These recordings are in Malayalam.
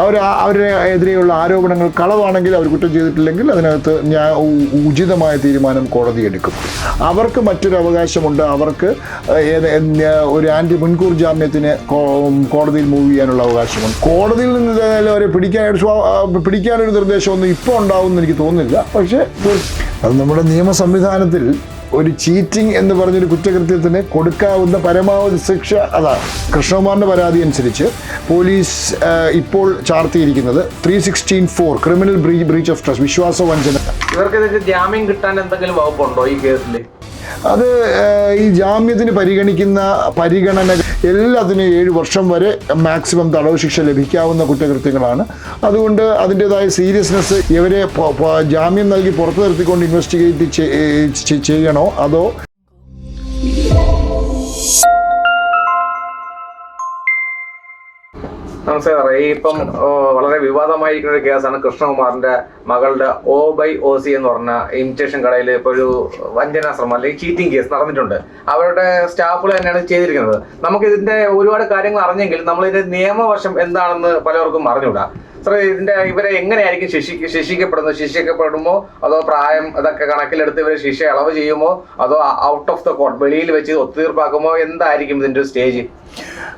അവർ അവരുടെ എതിരെയുള്ള ആരോപണങ്ങൾ കളവാണെങ്കിൽ അവർ കുറ്റം ചെയ്തിട്ടില്ലെങ്കിൽ അതിനകത്ത് ഞാൻ ഉചിതമായ തീരുമാനം കോടതി എടുക്കും. അവർക്ക് മറ്റൊരു അവകാശമുണ്ട്. അവർക്ക് ഒരു ആന്റി മുൻകൂർ ജാമ്യത്തിന് കോടതിയിൽ മൂവ് ചെയ്യാനുള്ള അവകാശമുണ്ട്. കോടതിയിൽ നിന്ന് അവരെ ആ, പിടിക്കാനൊരു നിർദ്ദേശമൊന്നും ഇപ്പോൾ ഉണ്ടാവും എന്ന് എനിക്ക് തോന്നുന്നില്ല. പക്ഷേ അത് നമ്മുടെ നിയമ സംവിധാനത്തിൽ ഒരു ചീറ്റിംഗ് എന്ന് പറഞ്ഞൊരു കുറ്റകൃത്യത്തിന് കൊടുക്കാവുന്ന പരമാവധി ശിക്ഷ അതാണ് കൃഷ്ണകുമാറിന്റെ പരാതി അനുസരിച്ച് പോലീസ് ഇപ്പോൾ ചാർത്തിയിരിക്കുന്നത് three sixteen four criminal breach of trust വിശ്വാസവഞ്ചന. ഇവർക്ക് ഇതിന് ജാമ്യം കിട്ടാൻ എന്തെങ്കിലും വകുപ്പുണ്ടോ ഈ കേസിൽ അത് ഈ ജാമ്യത്തിന് പരിഗണിക്കുന്ന പരിഗണന എല്ലാത്തിനും ഏഴ് വർഷം വരെ മാക്സിമം തടവ് ശിക്ഷ ലഭിക്കാവുന്ന കുറ്റകൃത്യങ്ങളാണ്. അതുകൊണ്ട് അതിന്റെതായ സീരിയസ്നെസ് ഇവരെ ജാമ്യം നൽകി പുറത്തു നിർത്തിക്കൊണ്ട് ഇൻവെസ്റ്റിഗേറ്റ് ചെയ്യണോ അതോ നമസ്കാരം ഈ ഇപ്പം വളരെ വിവാദമായിരിക്കുന്ന ഒരു കേസാണ് കൃഷ്ണകുമാറിന്റെ മകളുടെ ഓ ബൈ ഒ സി എന്ന് പറഞ്ഞ ഇമിറ്റേഷൻ കടയിൽ ഇപ്പോൾ ഒരു വഞ്ചനാ ശ്രമം അല്ലെങ്കിൽ ചീറ്റിംഗ് കേസ് നടന്നിട്ടുണ്ട്. അവരുടെ സ്റ്റാഫുകൾ തന്നെയാണ് ചെയ്തിരിക്കുന്നത്. നമുക്ക് ഇതിന്റെ ഒരുപാട് കാര്യങ്ങൾ അറിഞ്ഞെങ്കിൽ നമ്മൾ ഇതിന്റെ നിയമവശം എന്താണെന്ന് പലർക്കും അറിഞ്ഞുകൂടാ. സാറേ ഇതിന്റെ ഇവരെ എങ്ങനെയായിരിക്കും ശിക്ഷി ശിക്ഷിക്കപ്പെടുന്നത്? ശിക്ഷിക്കപ്പെടുമോ? അതോ പ്രായം അതൊക്കെ കണക്കിലെടുത്ത് ഇവരെ ശിക്ഷ ഇളവ് ചെയ്യുമോ? അതോ ഔട്ട് ഓഫ് ദ കോർട്ട് വെളിയിൽ വെച്ച് ഒത്തുതീർപ്പാക്കുമോ എന്തായിരിക്കും ഇതിന്റെ സ്റ്റേജ്?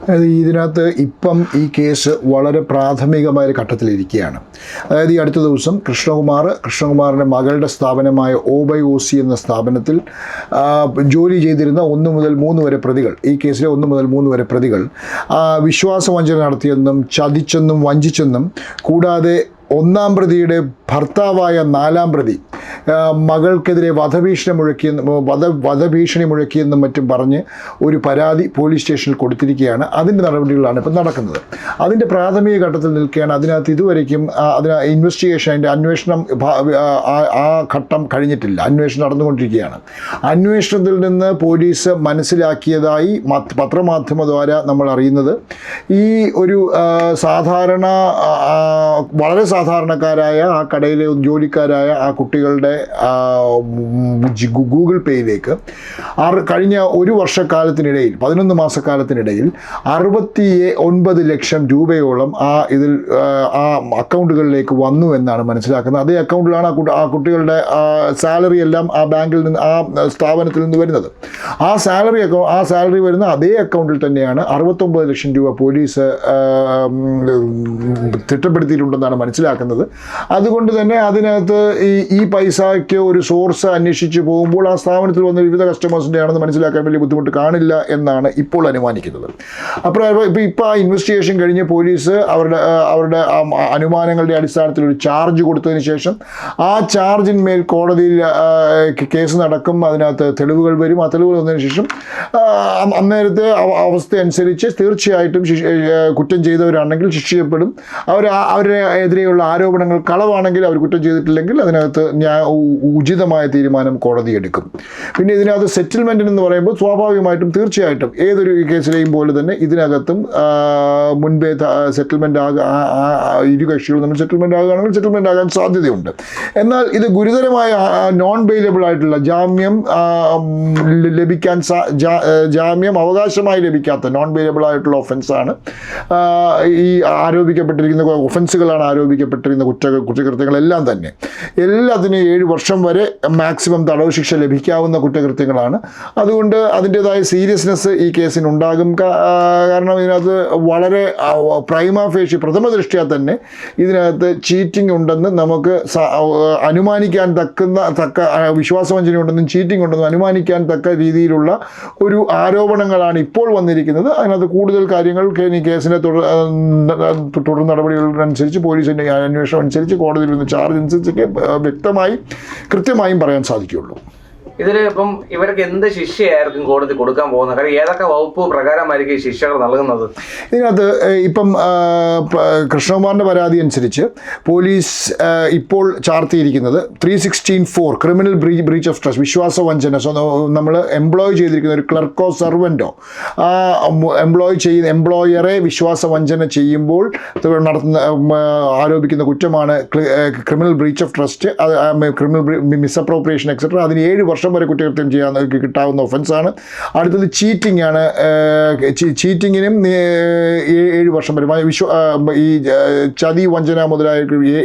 അതായത് ഇതിനകത്ത് ഇപ്പം ഈ കേസ് വളരെ പ്രാഥമികമായ ഒരു ഘട്ടത്തിലിരിക്കുകയാണ്. അതായത് ഈ അടുത്ത ദിവസം കൃഷ്ണകുമാർ കൃഷ്ണകുമാറിന്റെ മകളുടെ സ്ഥാപനമായ ഒ ബൈ ഒ സി എന്ന സ്ഥാപനത്തിൽ ജോലി ചെയ്തിരുന്ന ഒന്ന് മുതൽ മൂന്ന് വരെ പ്രതികൾ ഈ കേസിലെ ഒന്ന് മുതൽ മൂന്ന് വരെ പ്രതികൾ വിശ്വാസവഞ്ചന നടത്തിയെന്നും ചതിച്ചെന്നും വഞ്ചിച്ചെന്നും കൂടാതെ ഒന്നാം പ്രതിയുടെ ഭർത്താവായ നാലാം പ്രതി മകൾക്കെതിരെ വധഭീഷണി മുഴക്കിയെന്ന് വധ വധഭീഷണി മുഴക്കിയെന്നും മറ്റും പറഞ്ഞ് ഒരു പരാതി പോലീസ് സ്റ്റേഷനിൽ കൊടുത്തിരിക്കുകയാണ്. അതിന്റെ നടപടികളാണ് ഇപ്പം നടക്കുന്നത്. അതിന്റെ പ്രാഥമിക ഘട്ടത്തിൽ നിൽക്കുകയാണ്. അതിനകത്ത് ഇതുവരയ്ക്കും അതിന് ഇൻവെസ്റ്റിഗേഷൻ അതിന്റെ അന്വേഷണം ആ ഘട്ടം കഴിഞ്ഞിട്ടില്ല. അന്വേഷണം നടന്നുകൊണ്ടിരിക്കുകയാണ്. അന്വേഷണത്തിൽ നിന്ന് പോലീസ് മനസ്സിലാക്കിയതായി മത്ത് പത്രമാധ്യമ ദ്വാരാ നമ്മൾ അറിയുന്നത്. ഈ ഒരു സാധാരണ വളരെ സാധാരണക്കാരായ ആ കടയിലെ ജോലിക്കാരായ ആ കുട്ടികളുടെ ഗൂഗിൾ പേയിലേക്ക് കഴിഞ്ഞ ഒരു വർഷക്കാലത്തിനിടയിൽ പതിനൊന്ന് മാസക്കാലത്തിനിടയിൽ അറുപത്തി ഒൻപത് ലക്ഷം രൂപയോളം ആ ഇതിൽ ആ, അക്കൗണ്ടുകളിലേക്ക് വന്നു എന്നാണ് മനസ്സിലാക്കുന്നത് അതേ അക്കൗണ്ടിലാണ് ആ കുട്ടി ആ കുട്ടികളുടെ സാലറി എല്ലാം ആ ബാങ്കിൽ നിന്ന് ആ സ്ഥാപനത്തിൽ നിന്ന് വരുന്നത് ആ സാലറി അക്കൗ ആ സാലറി വരുന്ന അതേ അക്കൗണ്ടിൽ തന്നെയാണ് അറുപത്തൊമ്പത് ലക്ഷം രൂപ പോലീസ് തിട്ടപ്പെടുത്തിയിട്ടുണ്ടെന്നാണ് മനസ്സിലാക്കുന്നത് അതുകൊണ്ട് തന്നെ അതിനകത്ത് ഈ ഈ പൈസയ്ക്ക് ഒരു സോഴ്സ് അന്വേഷിച്ച് പോകുമ്പോൾ ആ സ്ഥാപനത്തിൽ വന്ന വിവിധ കസ്റ്റമേഴ്സിന്റെ ആണെന്ന് മനസ്സിലാക്കാൻ വലിയ ബുദ്ധിമുട്ട് കാണില്ല എന്നാണ് ഇപ്പോൾ അനുമാനിക്കുന്നത്. അപ്പോൾ ഇപ്പോൾ ഇപ്പോൾ ആ ഇൻവെസ്റ്റിഗേഷൻ കഴിഞ്ഞ് പോലീസ് അവരുടെ അവരുടെ അനുമാനങ്ങളുടെ അടിസ്ഥാനത്തിൽ ഒരു ചാർജ് കൊടുത്തതിന് ശേഷം ആ ചാർജിന്മേൽ കോടതിയിൽ കേസ് നടക്കും. അതിനകത്ത് തെളിവുകൾ വരും. ആ തെളിവുകൾ വന്നതിന് ശേഷം അന്നേരത്തെ അവസ്ഥ അനുസരിച്ച് തീർച്ചയായിട്ടും കുറ്റം ചെയ്തവരാണെങ്കിൽ ശിക്ഷിക്കപ്പെടും അവർ അവരുടെ എതിരെയുള്ള ആരോപണങ്ങൾ കളവാണെങ്കിൽ അവർ കുറ്റം ചെയ്തിട്ടില്ലെങ്കിൽ അതിനകത്ത് ഞാൻ ഉചിതമായ തീരുമാനം കോടതി എടുക്കും. പിന്നെ ഇതിനകത്ത് സെറ്റിൽമെന്റ് എന്ന് പറയുമ്പോൾ സ്വാഭാവികമായിട്ടും തീർച്ചയായിട്ടും ഏതൊരു കേസിലെയും പോലെ തന്നെ ഇതിനകത്തും മുൻപേ സെറ്റിൽമെന്റ് ആകാ ഇരു കക്ഷികളും തമ്മിൽ സെറ്റിൽമെന്റ് ആകുകയാണെങ്കിൽ സെറ്റിൽമെന്റ് ആകാൻ സാധ്യതയുണ്ട്. എന്നാൽ ഇത് ഗുരുതരമായ നോൺ ബെയിലബിൾ ആയിട്ടുള്ള ജാമ്യം ലഭിക്കാൻ ജാമ്യം അവകാശമായി ലഭിക്കാത്ത നോൺ ബെയിലബിൾ ആയിട്ടുള്ള ഒഫൻസാണ് ഈ ആരോപിക്കപ്പെട്ടിരിക്കുന്ന ഒഫൻസുകളാണ് ആരോപിക്കപ്പെട്ടിരിക്കുന്ന കുറ്റ കുറ്റകൃത്യങ്ങളെല്ലാം തന്നെ. എല്ലാത്തിനും ഏഴ് വർഷം വരെ മാക്സിമം തടവ് ശിക്ഷ ലഭിക്കാവുന്ന കുറ്റകൃത്യങ്ങളാണ്. അതുകൊണ്ട് അതിന്റെതായ സീരിയസ്നെസ് ഈ കേസിന് ഉണ്ടാകും കാരണം ഇതിനകത്ത് വളരെ പ്രൈമ ഫേഷി പ്രഥമ ദൃഷ്ടിയാൽ തന്നെ ഇതിനകത്ത് ചീറ്റിംഗ് ഉണ്ടെന്ന് നമുക്ക് അനുമാനിക്കാൻ തക്കുന്ന തക്ക വിശ്വാസവഞ്ചന ഉണ്ടെന്നും ചീറ്റിംഗ് ഉണ്ടെന്നും അനുമാനിക്കാൻ തക്ക രീതിയിലുള്ള ഒരു ആരോപണങ്ങളാണ് ഇപ്പോൾ വന്നിരിക്കുന്നത്. അതിനകത്ത് കൂടുതൽ കാര്യങ്ങൾ ഈ കേസിന്റെ തുടർ തുടർ നടപടികളനുസരിച്ച് പോലീസിന്റെ അന്വേഷണം അനുസരിച്ച് കോടതിയിൽ നിന്ന് ചാർജ് അനുസരിച്ചൊക്കെ വ്യക്തമായി കൃത്യമായും പറയാൻ സാധിക്കുകയുള്ളൂ. ഇതിൽ ഇപ്പം ഇവർക്ക് എന്ത് ശിക്ഷയായിരിക്കും കോടതി കൊടുക്കാൻ പോകുന്നത്? കാര്യം ഏതൊക്കെ വകുപ്പ് പ്രകാരമായിരിക്കും ഈ ശിക്ഷകൾ നൽകുന്നത്? ഇതിനകത്ത് ഇപ്പം കൃഷ്ണകുമാറിന്റെ പരാതി അനുസരിച്ച് പോലീസ് ഇപ്പോൾ ചാർത്തിയിരിക്കുന്നത് three sixteen four criminal breach breach of trust വിശ്വാസവഞ്ചന. So നമ്മൾ എംപ്ലോയ് ചെയ്തിരിക്കുന്ന ഒരു ക്ലർക്കോ സെർവന്റോ ആ എംപ്ലോയ് ചെയ്യുന്ന എംപ്ലോയറെ വിശ്വാസവഞ്ചന ചെയ്യുമ്പോൾ നടത്തുന്ന ആരോപിക്കുന്ന കുറ്റമാണ് criminal breach of trust criminal misappropriation etcetera അതിന് ഏഴ് വർഷം വർഷം വരെ കുറ്റകൃത്യം ചെയ്യാൻ കിട്ടാവുന്ന ഒഫൻസാണ് അടുത്തത് ചീറ്റിംഗ് ആണ്. ചീറ്റിങ്ങിനും ഏഴ് വർഷം വരെ. വിശ്വ ഈ ചതി വഞ്ചന മുതലായ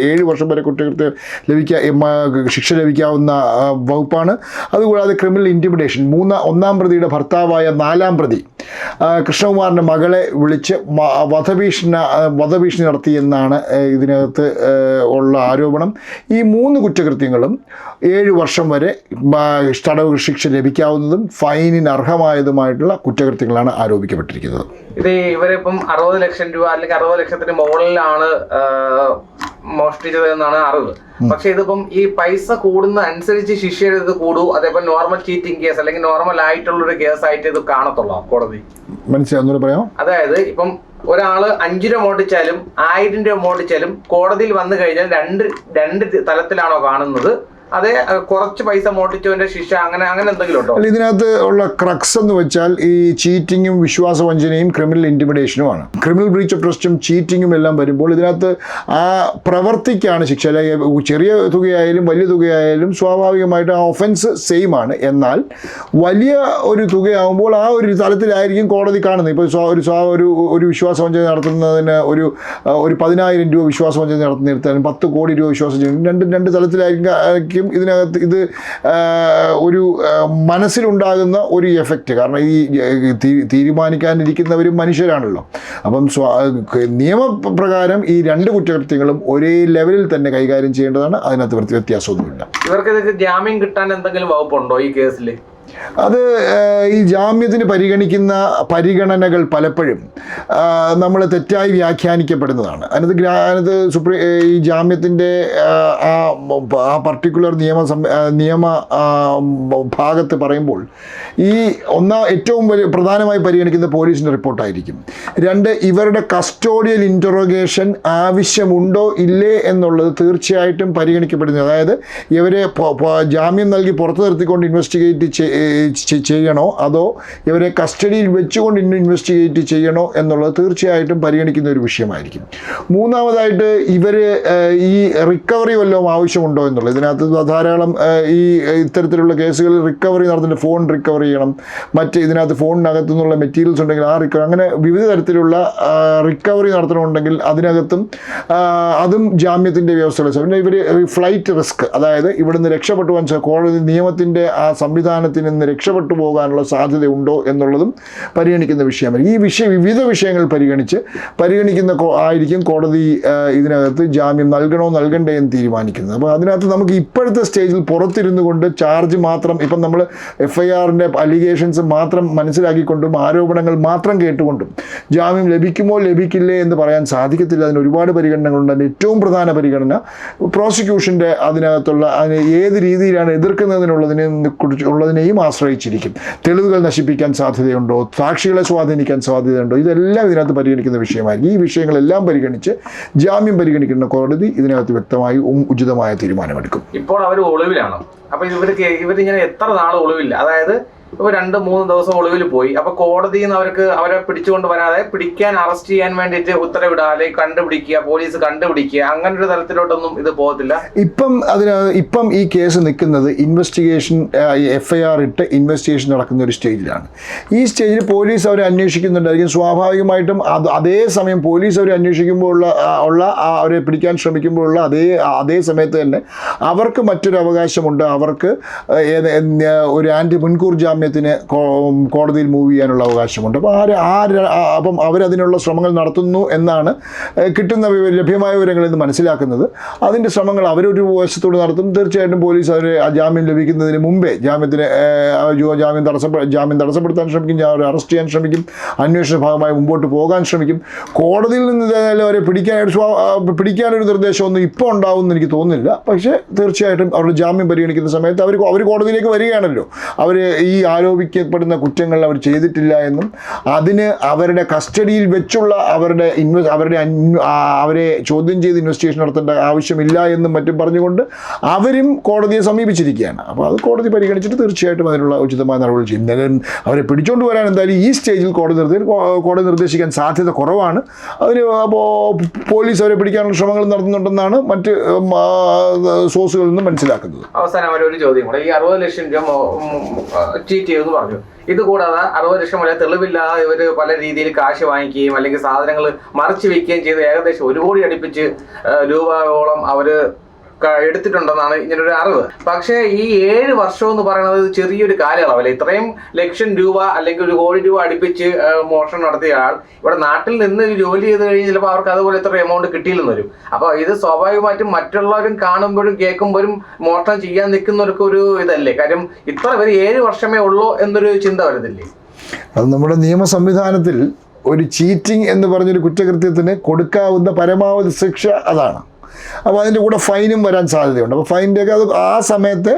ഏഴ് വർഷം വരെ കുറ്റകൃത്യം ലഭിക്കുക ശിക്ഷ ലഭിക്കാവുന്ന വകുപ്പാണ്. അതുകൂടാതെ ക്രിമിനൽ ഇന്റിമിഡേഷൻ മൂന്നാം ഒന്നാം പ്രതിയുടെ ഭർത്താവായ നാലാം പ്രതി. കൃഷ്ണകുമാറിന്റെ മകളെ വിളിച്ച് വധഭീഷണ വധഭീഷണി നടത്തിയെന്നാണ് ഇതിനകത്ത് ഉള്ള ആരോപണം. ഈ മൂന്ന് കുറ്റകൃത്യങ്ങളും ഏഴ് വർഷം വരെ തടവ് ശിക്ഷ ലഭിക്കാവുന്നതും ഫൈനിന് അർഹമായതുമായിട്ടുള്ള കുറ്റകൃത്യങ്ങളാണ് ആരോപിക്കപ്പെട്ടിരിക്കുന്നത്. ഇത് ഇവരിപ്പം അറുപത് ലക്ഷം രൂപ അല്ലെങ്കിൽ അറുപത് ലക്ഷത്തിന് മുകളിലാണ് ആ, മോഷ്ടിച്ചത് എന്നാണ് അറിവ്. പക്ഷെ ഇതിപ്പം ഈ പൈസ കൂടുന്ന അനുസരിച്ച് ശിക്ഷയുടെ ഇത് കൂടൂ അതേപോലെ നോർമൽ ചീറ്റിംഗ് കേസ് അല്ലെങ്കിൽ നോർമൽ ആയിട്ടുള്ള ഒരു കേസ് ആയിട്ട് ഇത് കാണത്തുള്ളൂ കോടതി. മനസ്സിലായി. പറയാം അതായത് ഇപ്പം ഒരാൾ അഞ്ചു രൂപ മോട്ടിച്ചാലും ആയിരം രൂപ മോട്ടിച്ചാലും കോടതിയിൽ വന്നു കഴിഞ്ഞാൽ രണ്ട് രണ്ട് തലത്തിലാണോ കാണുന്നത്. അതെ കുറച്ച് പൈസ മോട്ടിച്ചവന്റെ ശിക്ഷ അങ്ങനെ അങ്ങനെ എന്തെങ്കിലും ഉണ്ടോ? അല്ല ഇതിനകത്ത് ഉള്ള ക്രക്സ് എന്ന് വെച്ചാൽ ഈ ചീറ്റിങ്ങും വിശ്വാസവഞ്ചനയും ക്രിമിനൽ ഇന്റിമിഡേഷനുമാണ്. ക്രിമിനൽ ബ്രീച്ച് ഓഫ് ട്രസ്റ്റും ചീറ്റിങ്ങും എല്ലാം വരുമ്പോൾ ഇതിനകത്ത് ആ പ്രവർത്തിക്കാണ് ശിക്ഷ. അല്ലെങ്കിൽ ചെറിയ തുകയായാലും വലിയ തുകയായാലും സ്വാഭാവികമായിട്ട് ആ ഒഫൻസ് സെയിം ആണ്. എന്നാൽ വലിയ ഒരു തുകയാകുമ്പോൾ ആ ഒരു തലത്തിലായിരിക്കും കോടതി കാണുന്നത്. ഇപ്പോൾ ഒരു ഒരു ഒരു വിശ്വാസവഞ്ചന നടത്തുന്നതിന് ഒരു ഒരു പതിനായിരം രൂപ വിശ്വാസവഞ്ചന നടത്തുന്നിടത്താലും പത്ത് കോടി രൂപ വിശ്വാസവഞ്ചന രണ്ട് രണ്ട് തലത്തിലായിരിക്കും ആയിരിക്കും ഇതിനകത്ത് ഇത് ഒരു മനസ്സിലുണ്ടാകുന്ന ഒരു എഫക്റ്റ് കാരണം ഈ തീരുമാനിക്കാനിരിക്കുന്നവരും മനുഷ്യരാണല്ലോ. അപ്പം നിയമപ്രകാരം ഈ രണ്ട് കുറ്റകൃത്യങ്ങളും ഒരേ ലെവലിൽ തന്നെ കൈകാര്യം ചെയ്യേണ്ടതാണ്. അതിനകത്ത് വ്യത്യ- വ്യത്യാസമൊന്നുമില്ല. ഇവർക്ക് ജാമ്യം കിട്ടാൻ എന്തെങ്കിലും വകുപ്പുണ്ടോ ഈ കേസിൽ അത് ഈ ജാമ്യത്തിന് പരിഗണിക്കുന്ന പരിഗണനകൾ പലപ്പോഴും നമ്മൾ തെറ്റായി വ്യാഖ്യാനിക്കപ്പെടുന്നതാണ്. അതിനകത്ത് ഗ്രാ സുപ്രീം ഈ ജാമ്യത്തിന്റെ ആ ആ പർട്ടിക്കുലർ നിയമ നിയമ ഭാഗത്ത് പറയുമ്പോൾ ഈ ഒന്നാം ഏറ്റവും വലിയ പ്രധാനമായി പരിഗണിക്കുന്ന പോലീസിന്റെ റിപ്പോർട്ടായിരിക്കും. രണ്ട് ഇവരുടെ കസ്റ്റോഡിയൽ ഇന്ററോഗേഷൻ ആവശ്യമുണ്ടോ ഇല്ലേ എന്നുള്ളത് തീർച്ചയായിട്ടും പരിഗണിക്കപ്പെടുന്നത് അതായത് ഇവരെ ജാമ്യം നൽകി പുറത്തു നിർത്തിക്കൊണ്ട് ഇൻവെസ്റ്റിഗേറ്റ് ചെയ്യണോ? അതോ ഇവരെ കസ്റ്റഡിയിൽ വെച്ചുകൊണ്ട് ഇൻവെസ്റ്റിഗേറ്റ് ചെയ്യണോ എന്നുള്ളത് തീർച്ചയായിട്ടും പരിഗണിക്കുന്ന ഒരു വിഷയമായിരിക്കും. മൂന്നാമതായിട്ട് ഇവർ ഈ റിക്കവറി വല്ലതും ആവശ്യമുണ്ടോ എന്നുള്ളത്? ഇതിനകത്ത് ധാരാളം ഈ ഇത്തരത്തിലുള്ള കേസുകളിൽ റിക്കവറി നടന്നിട്ട് ഫോൺ റിക്കവർ ചെയ്യണം. മറ്റ് ഇതിനകത്ത് ഫോണിനകത്തു നിന്നുള്ള മെറ്റീരിയൽസ് ഉണ്ടെങ്കിൽ ആ റിക്കവറി അങ്ങനെ വിവിധ തരത്തിലുള്ള റിക്കവറി നടത്തണമുണ്ടെങ്കിൽ അതിനകത്തും അതും ജാമ്യത്തിന്റെ വ്യവസ്ഥകൾ പിന്നെ ഇവർ ഫ്ലൈറ്റ് റിസ്ക് അതായത് ഇവിടുന്ന് വന്നാൽ കോടതി നിയമത്തിന്റെ ആ സംവിധാനത്തിൽ നിന്ന് രക്ഷപ്പെട്ടു പോകാനുള്ള സാധ്യതയുണ്ടോ എന്നുള്ളതും പരിഗണിക്കുന്ന വിഷയമാണ് ഈ വിഷയം വിവിധ വിഷയങ്ങൾ പരിഗണിച്ച് പരിഗണിക്കുന്ന ആയിരിക്കും കോടതി ഇതിനകത്ത് ജാമ്യം നൽകണോ നൽകണ്ടേ എന്ന് തീരുമാനിക്കുന്നത്. അപ്പോൾ അതിനകത്ത് നമുക്ക് ഇപ്പോഴത്തെ സ്റ്റേജിൽ പുറത്തിരുന്നു കൊണ്ട് ചാർജ് മാത്രം ഇപ്പം നമ്മൾ എഫ് ഐ ആറിന്റെ അലിഗേഷൻസ് മാത്രം മനസ്സിലാക്കിക്കൊണ്ടും ആരോപണങ്ങൾ മാത്രം കേട്ടുകൊണ്ടും ജാമ്യം ലഭിക്കുമോ ലഭിക്കില്ലേ എന്ന് പറയാൻ സാധിക്കത്തില്ല. അതിന് ഒരുപാട് പരിഗണനകളുണ്ട്. അതിന് ഏറ്റവും പ്രധാന പരിഗണന പ്രോസിക്യൂഷന്റെ അതിനകത്തുള്ള അതിനെ ഏത് രീതിയിലാണ് എതിർക്കുന്നതിനുള്ളതിനെ കുറിച്ച് ഉള്ളതിനെയും ആശ്രയിച്ചിരിക്കും. തെളിവുകൾ നശിപ്പിക്കാൻ സാധ്യതയുണ്ടോ? സാക്ഷികളെ സ്വാധീനിക്കാൻ സാധ്യതയുണ്ടോ? ഇതെല്ലാം ഇതിനകത്ത് പരിഗണിക്കുന്ന വിഷയമായിരിക്കും ഈ വിഷയങ്ങളെല്ലാം പരിഗണിച്ച് ജാമ്യം പരിഗണിക്കുന്ന കോടതി ഇതിനകത്ത് വ്യക്തമായി ഉചിതമായ തീരുമാനമെടുക്കും. ഇപ്പോൾ അവർ ഒളിവിലാണ്. അപ്പൊ ഇവർക്ക് ഇവരിങ്ങനെ എത്ര നാൾ ഒളിവില്ല. അതായത് ഇപ്പൊ രണ്ട് മൂന്ന് ദിവസം ഒളിവിൽ പോയി. അപ്പൊ കോടതിയിൽ നിന്ന് അവർക്ക് അവരെ പിടിച്ചുകൊണ്ട് വരാതെ പിടിക്കാൻ അറസ്റ്റ് ചെയ്യാൻ വേണ്ടിയിട്ട് ഉത്തരവിടുക അല്ലെങ്കിൽ കണ്ടുപിടിക്കുക പോലീസ് കണ്ടുപിടിക്കുക അങ്ങനെ ഒരു തലത്തിലോട്ടൊന്നും ഇത് പോകത്തില്ല. ഇപ്പം അതിന് ഇപ്പം ഈ കേസ് നിൽക്കുന്നത് ഇൻവെസ്റ്റിഗേഷൻ എഫ് ഐ ആർ ഇട്ട് ഇൻവെസ്റ്റിഗേഷൻ നടക്കുന്ന ഒരു സ്റ്റേജിലാണ്. ഈ സ്റ്റേജിൽ പോലീസ് അവരെ അന്വേഷിക്കുന്നുണ്ടായിരിക്കും. സ്വാഭാവികമായിട്ടും അത് സമയം പോലീസ് അവരെ അന്വേഷിക്കുമ്പോൾ ഉള്ള അവരെ പിടിക്കാൻ ശ്രമിക്കുമ്പോഴുള്ള അതേ അതേ സമയത്ത് തന്നെ അവർക്ക് മറ്റൊരു അവകാശമുണ്ട്. അവർക്ക് ഒരു ആന്റി മുൻകൂർ ജാമ്യത്തിന് കോടതിയിൽ മൂവ് ചെയ്യാനുള്ള അവകാശമുണ്ട്. അപ്പോൾ ആര് ആര് അപ്പം അവരതിനുള്ള ശ്രമങ്ങൾ നടത്തുന്നു എന്നാണ് കിട്ടുന്ന ലഭ്യമായ വിവരങ്ങളിൽ നിന്ന് മനസ്സിലാക്കുന്നത്. അതിന്റെ ശ്രമങ്ങൾ അവരൊരു വശത്തോട് നടത്തും. തീർച്ചയായിട്ടും പോലീസ് അവർ ആ ജാമ്യം ലഭിക്കുന്നതിന് മുമ്പേ ജാമ്യത്തിന് ജാമ്യം തടസ്സപ്പെ ജാമ്യം തടസ്സപ്പെടുത്താൻ ശ്രമിക്കും. അവരെ അറസ്റ്റ് ചെയ്യാൻ ശ്രമിക്കും. അന്വേഷണ ഭാഗമായി മുമ്പോട്ട് പോകാൻ ശ്രമിക്കും. കോടതിയിൽ നിന്ന് അവരെ പിടിക്കാനായിട്ട് പിടിക്കാനൊരു നിർദ്ദേശമൊന്നും ഇപ്പോൾ ഉണ്ടാവുമെന്ന് എനിക്ക് തോന്നുന്നില്ല. പക്ഷേ തീർച്ചയായിട്ടും അവരുടെ ജാമ്യം പരിഗണിക്കുന്ന സമയത്ത് അവർ അവർ കോടതിയിലേക്ക് വരികയാണല്ലോ. അവർ ഈ ആരോപിക്കപ്പെടുന്ന കുറ്റങ്ങൾ അവർ ചെയ്തിട്ടില്ല എന്നും അതിന് അവരുടെ കസ്റ്റഡിയിൽ വെച്ചുള്ള അവരുടെ ഇൻവെ അവരുടെ അവരെ ചോദ്യം ചെയ്ത് ഇൻവെസ്റ്റിഗേഷൻ നടത്തേണ്ട ആവശ്യമില്ല എന്നും മറ്റും പറഞ്ഞുകൊണ്ട് അവരും കോടതിയെ സമീപിച്ചിരിക്കുകയാണ്. അപ്പോൾ അത് കോടതി പരിഗണിച്ചിട്ട് തീർച്ചയായിട്ടും അതിനുള്ള ഉചിതമായ നടപടി ചെയ്യും. അവരെ പിടിച്ചുകൊണ്ട് വരാൻ എന്തായാലും ഈ സ്റ്റേജിൽ കോടതി നിർദ്ദേശം കോടതി നിർദ്ദേശിക്കാൻ സാധ്യത കുറവാണ്. അതിന് അപ്പോൾ പോലീസ് അവരെ പിടിക്കാനുള്ള ശ്രമങ്ങൾ നടത്തുന്നുണ്ടെന്നാണ് മറ്റ് സോഴ്സുകളിൽ നിന്ന് മനസ്സിലാക്കുന്നത്. അവസാനം ഒരു ചോദ്യം കൂടെ. ഈ അറുപത് ലക്ഷം രൂപ ചീറ്റ് ചെയ്യുമെന്ന് പറഞ്ഞു. ഇത് കൂടാതെ അറുപത് ലക്ഷം വരെ തെളിവില്ലാതെ ഇവർ പല രീതിയിൽ കാശ് വാങ്ങിക്കുകയും അല്ലെങ്കിൽ സാധനങ്ങൾ മറച്ചു വയ്ക്കുകയും ചെയ്ത് ഏകദേശം ഒരു കോടി അടുപ്പിച്ച് രൂപയോളം അവർ ക- എടുത്തിട്ടുണ്ടെന്നാണ് ഇങ്ങനൊരു അറിവ്. പക്ഷേ ഈ ഏഴ് വർഷം എന്ന് പറയുന്നത് ചെറിയൊരു കാലയളവല്ല? ഇത്രയും ലക്ഷം രൂപ അല്ലെങ്കിൽ ഒരു കോടി രൂപ അടുപ്പിച്ച് മോഷണം നടത്തിയ ആൾ ഇവിടെ നാട്ടിൽ നിന്ന് ജോലി ചെയ്ത് കഴിഞ്ഞ് ചിലപ്പോൾ അവർക്ക് അതുപോലെ ഇത്ര എമൗണ്ട് കിട്ടിയില്ലെന്ന് വരും. അപ്പോൾ ഇത് സ്വാഭാവികമായിട്ടും മറ്റുള്ളവരും കാണുമ്പോഴും കേൾക്കുമ്പോഴും മോഷണം ചെയ്യാൻ നിൽക്കുന്നവർക്ക് ഒരു ഇതല്ലേ? കാര്യം ഇത്ര പേര് ഏഴ് വർഷമേ ഉള്ളൂ എന്നൊരു ചിന്ത വരുന്നില്ലേ? അത് നമ്മുടെ നിയമ സംവിധാനത്തിൽ ഒരു ചീറ്റിംഗ് എന്ന് പറഞ്ഞൊരു കുറ്റകൃത്യത്തിന് കൊടുക്കാവുന്ന പരമാവധി ശിക്ഷ അതാണ്. അപ്പോൾ അതിന്റെ കൂടെ ഫൈനും വരാൻ സാധ്യതയുണ്ട്. അപ്പോൾ ഫൈന്റെ ഒക്കെ അത് ആ സമയത്ത്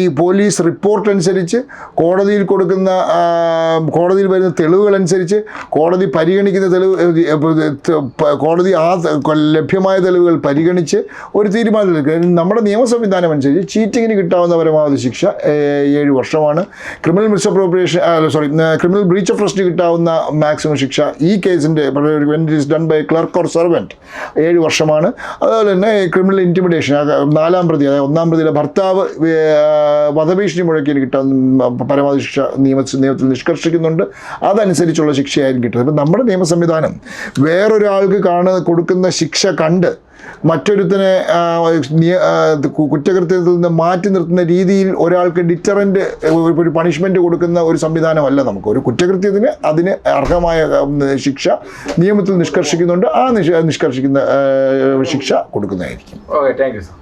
ഈ പോലീസ് റിപ്പോർട്ട് അനുസരിച്ച് കോടതിയിൽ കൊടുക്കുന്ന കോടതിയിൽ വരുന്ന തെളിവുകൾ അനുസരിച്ച് കോടതി പരിഗണിക്കുന്ന തെളിവ് കോടതി ആ ലഭ്യമായ തെളിവുകൾ പരിഗണിച്ച് ഒരു തീരുമാനത്തിലെടുക്കുക നമ്മുടെ നിയമ സംവിധാനം അനുസരിച്ച് ചീറ്റിങ്ങിന് കിട്ടാവുന്ന പരമാവധി ശിക്ഷ ഏഴ് വർഷമാണ്. Criminal misappropriation sorry criminal breach of trust കിട്ടാവുന്ന മാക്സിമം ശിക്ഷ ഈ കേസിന്റെ done by clerk or servant ഏഴ് വർഷമാണ്. അതുപോലെ തന്നെ ക്രിമിനൽ ഇന്റിമിഡേഷൻ നാലാം പ്രതി അതായത് ഒന്നാം പ്രതിയുടെ ഭർത്താവ് വധഭീഷണി മുഴക്കിന് കിട്ടാൻ പരമാവധി ശിക്ഷ നിയമ നിയമത്തിൽ നിഷ്കർഷിക്കുന്നുണ്ട്. അതനുസരിച്ചുള്ള ശിക്ഷയായിരിക്കും കിട്ടുന്നത്. ഇപ്പം നമ്മുടെ നിയമ സംവിധാനം വേറൊരാൾക്ക് കാണുന്ന കൊടുക്കുന്ന ശിക്ഷ കണ്ട് മറ്റൊരുത്തനെ കുറ്റകൃത്യത്തിൽ നിന്ന് മാറ്റി നിർത്തുന്ന രീതിയിൽ ഒരാൾക്ക് ഡിറ്ററന്റ് ഒരു പണിഷ്മെന്റ് കൊടുക്കുന്ന ഒരു സംവിധാനമല്ല നമുക്ക്. ഒരു കുറ്റകൃത്യത്തിന് അതിന് അർഹമായ ശിക്ഷ നിയമത്തിൽ നിഷ്കർഷിക്കുന്നുണ്ട്. ആ നിഷ നിഷ്കർഷിക്കുന്ന ശിക്ഷ കൊടുക്കുന്നതായിരിക്കും. Okay thank you sir